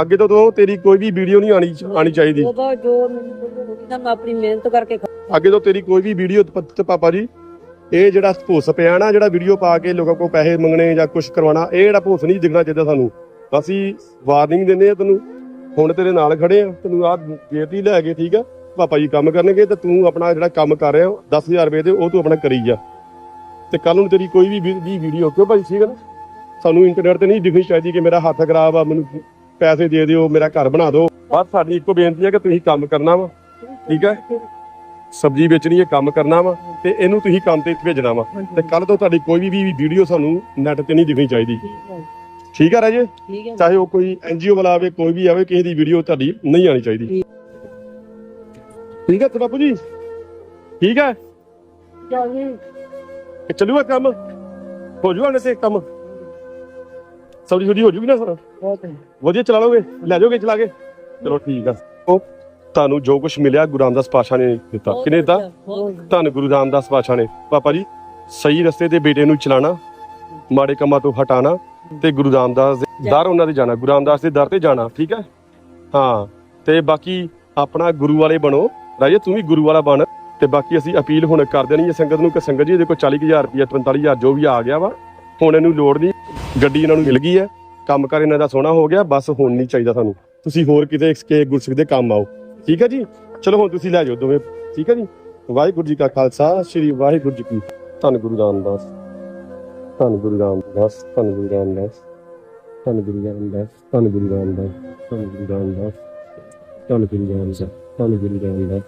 ਅੱਗੇ ਤੋਂ ਤੋਂ ਤੇਰੀ ਕੋਈ ਵੀ ਵੀਡੀਓ ਨਹੀਂ ਆਣੀ ਆਣੀ ਚਾਹੀਦੀ। ਉਹਦਾ ਜੋ ਮੈਨੂੰ ਨਾ ਮੈਂ ਆਪਣੀ ਮਿਹਨਤ ਕਰਕੇ ਅੱਗੇ ਤੋਂ ਤੇਰੀ ਕੋਈ ਵੀ ਵੀਡੀਓ ਤੇ ਪਾਪਾ ਜੀ ਇਹ ਜਿਹੜਾ ਭੁੱਸ ਪਿਆ ਨਾ ਜਿਹੜਾ ਵੀਡੀਓ ਪਾ ਕੇ ਲੋਕਾਂ ਕੋਲ ਪੈਸੇ ਮੰਗਣੇ ਜਾਂ ਕੁਝ ਕਰਵਾਉਣਾ ਇਹ ਜਿਹੜਾ ਭੁੱਸ ਨਹੀਂ ਦਿਖਣਾ ਚਾਹੀਦਾ ਸਾਨੂੰ। ਅਸੀਂ ਵਾਰਨਿੰਗ ਦਿੰਦੇ ਆ ਤੈਨੂੰ। ਹੁਣ ਤੇਰੇ ਨਾਲ ਖੜੇ ਆ ਤੈਨੂੰ ਆਹ ਬੇਟੀ ਲੈ ਕੇ ਠੀਕ ਆ। ਪਾਪਾ ਜੀ ਕੰਮ ਕਰਨਗੇ ਤੇ ਤੂੰ ਆਪਣਾ ਜਿਹੜਾ ਕੰਮ ਕਰ ਰਿਹਾ 10000 ਰੁਪਏ ਦੇ ਉਹ ਤੂੰ ਆਪਣਾ ਕਰੀ ਜਾ। ਤੇ ਕੱਲ ਨੂੰ ਤੇਰੀ ਕੋਈ ਵੀ ਵੀਡੀਓ ਕਿਉਂ ਭਾਈ ਠੀਕ ਆ ਨਾ? ਸਾਨੂੰ ਇੰਟਰਨੈਟ ਤੇ ਨਹੀਂ ਦਿਖਣੀ ਚਾਹੀਦੀ ਕਿ ਮੇਰਾ ਹੱਥ ਖਰਾਬ ਆ ਮੈਨੂੰ ਪੈਸੇ ਦੇ ਦਿਓ ਮੇਰਾ ਘਰ ਬਣਾ ਦਿਓ। ਬਸ ਸਾਡੀ ਇੱਕੋ ਬੇਨਤੀ ਹੈ ਕਿ ਤੁਸੀਂ ਕੰਮ ਕਰਨਾ ਵਾ ਠੀਕ ਹੈ? ਸਬਜ਼ੀ ਵੇਚਣੀ ਹੈ ਕੰਮ ਕਰਨਾ ਵਾ ਤੇ ਇਹਨੂੰ ਤੁਸੀਂ ਕੰਮ ਤੇ ਭੇਜਣਾ ਵਾ। ਤੇ ਕੱਲ ਤੋਂ ਤੁਹਾਡੀ ਕੋਈ ਵੀ ਵੀਡੀਓ ਸਾਨੂੰ ਨੈਟ ਤੇ ਨਹੀਂ ਦਿਖਣੀ ਚਾਹੀਦੀ। ਠੀਕ ਹੈ ਰਾਜੇ? ਚਾਹੇ ਉਹ ਕੋਈ ਐਨਜੀਓ ਵਾਲਾ ਆਵੇ ਕੋਈ ਵੀ ਆਵੇ ਕਿਸੇ ਦੀ ਵੀਡੀਓ ਤੁਹਾਡੀ ਨਹੀਂ ਆਣੀ ਚਾਹੀਦੀ। ਠੀਕ। ਹੈ ਤੇ ਬਾਪੂ ਜੀ? ਠੀਕ ਹੈ? ਚੱਲੂਗਾ ਕੰਮ? ਹੋ ਜੂਗਾ ਨਾ ਤੇ ਕੰਮ? ਸਬਜ਼ੀ ਸੁਬਜ਼ੀ ਹੋ ਜੂਗੀ ਨਾ ਸਰ? ਬਹੁਤ ਹੈ ਵਧੀਆ ਚਲਾ ਲੋਗੇ? ਲੈ ਜਾਓਗੇ ਚਲਾ ਕੇ? ਚਲੋ ਠੀਕ ਆ। ਉਹ ਤੁਹਾਨੂੰ ਜੋ ਕੁਝ ਮਿਲਿਆ ਗੁਰੂ ਰਾਮਦਾਸ ਪਾਸ਼ਾ ਨੇ ਦਿੱਤਾ। ਕਿਨੇ ਦਿੱਤਾ? ਧੰਨ ਗੁਰੂ ਰਾਮਦਾਸ ਪਾਸ਼ਾ ਨੇ। ਪਾਪਾ ਜੀ ਸਹੀ ਰਸਤੇ ਤੇ ਬੇਟੇ ਨੂੰ ਚਲਾਣਾ ਮਾੜੇ ਕੰਮਾਂ ਤੋਂ ਹਟਾਣਾ ਤੇ ਗੁਰੂ ਰਾਮਦਾਸ ਦੇ ਦਰ ਉਹਨਾਂ ਦੇ ਜਾਣਾ ਗੁਰੂ ਰਾਮਦਾਸ ਦੇ ਦਰ ਤੇ ਜਾਣਾ ਠੀਕ ਹੈ ਹਾਂ ਤੇ ਬਾਕੀ ਆਪਣਾ ਗੁਰੂ ਵਾਲੇ ਬਣੋ। ਰਾਜੇ ਤੂੰ ਵੀ ਗੁਰੂ ਵਾਲਾ ਬਣ। ਤੇ ਬਾਕੀ ਅਸੀਂ ਅਪੀਲ ਹੁਣ ਕਰ ਦੇਣੀ ਹੈ ਸੰਗਤ ਨੂੰ ਕਿ ਸੰਗਤ ਜੀ ਇਹਦੇ ਕੋਲ 40000 ਰੁਪਏ 45000 ਜੋ ਵੀ ਆ ਗਿਆ ਵਾ ਹੁਣ ਇਹਨੂੰ ਲੋੜ ਨਹੀਂ। ਗੱਡੀ ਇਹਨਾਂ ਨੂੰ ਮਿਲ ਗਈ ਹੈ। ਕੰਮ ਇਹਨਾਂ ਦਾ ਸੋਹਣਾ ਹੋ ਗਿਆ, ਬਸ ਹੁਣ ਨਹੀਂ ਚਾਹੀਦਾ ਸਾਨੂੰ। ਤੁਸੀਂ ਹੋਰ ਕਿਤੇ ਕੇ ਗੁਰਸਿੱਖ ਦੇ ਕੰਮ ਆਓ। ਠੀਕ ਹੈ ਜੀ? ਚਲੋ ਹੁਣ ਤੁਸੀਂ ਲੈ ਜਾਓ ਦੋਵੇਂ। ਠੀਕ ਹੈ ਜੀ? ਵਾਹਿਗੁਰੂ ਜੀ ਕਾ ਖਾਲਸਾ, ਸ੍ਰੀ ਵਾਹਿਗੁਰੂ ਜੀ ਕੀ ਧੰਨ ਗੁਰੂ ਰਾਮਦਾਸ। ਧੰਨ ਗੁਰੂ ਰਾਮਦਾਸ, ਧੰਨ ਗੁਰੂ ਰਾਮਦਾਸ। ਧੰਨ ਗੁਰੂ ਰਾਮਦਾਸ, ਧੰਨ ਗੁਰੂ ਰਾਮਦਾਸ, ਧੰਨ ਗੁਰੂ ਰਾਮਦਾਸ। ਧੰਨ ਗੁਰੂ ਰਾਮਦਾਸ ਧੰਨ ਗੁਰੂ ਰਾਮਦਾਸ